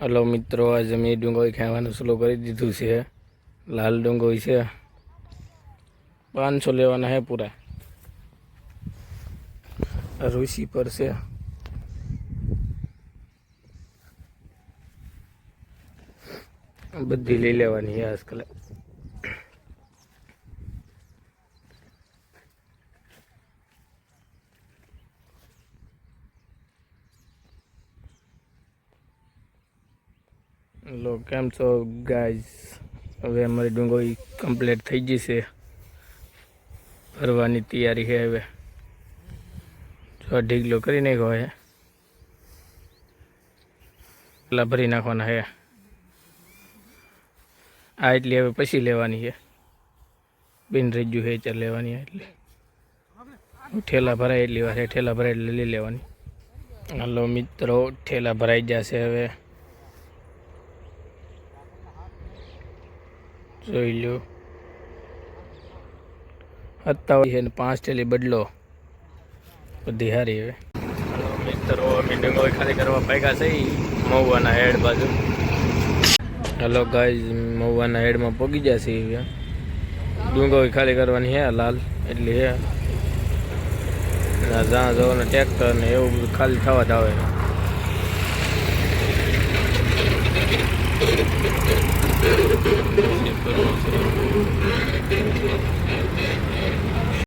Hello મિત્રો, આજે મેં ડુંગળી ખાવાનું સ્લો કરી દીધું છે. લાલ ડુંગળી છે. પાંચસો લેવાના હે પૂરા. ઋષિ પર છે. બધી લઈ લેવાની છે આજકાલ લો, કેમ છો ગાઈઝ હવે અમારી ડુંગળી કમ્પ્લીટ થઈ ગઈ છે. ભરવાની તૈયારી છે હવે. જો ઢીગલો કરી નાખ્યો હે પેલા ભરી નાખવાના હે આ એટલી હવે પછી લેવાની છે. બિન રજ્જુ હે ચાલ લેવાની એટલી. ઠેલા ભરાય એટલી વાર ઠેલા ભરાય એટલે લઈ લેવાની. હાલો મિત્રો, ઠેલા ભરાઈ જશે હવે. જોઈ લો છે ને પાંચ ટેલી બદલો. બધી હારી હવે. મિત્રો અમે ખાલી કરવા ભેગા છે ઈ મહુવાના હેડ બાજુ. હેલો ગાઈઝ મહુવાના હેડમાં પગી જશે હવે. ડુંગળી ખાલી કરવાની હે લાલ એટલી હે. જ્યાં જવો ટ્રેક્ટર ને એવું બધું ખાલી થવા જ આવે. But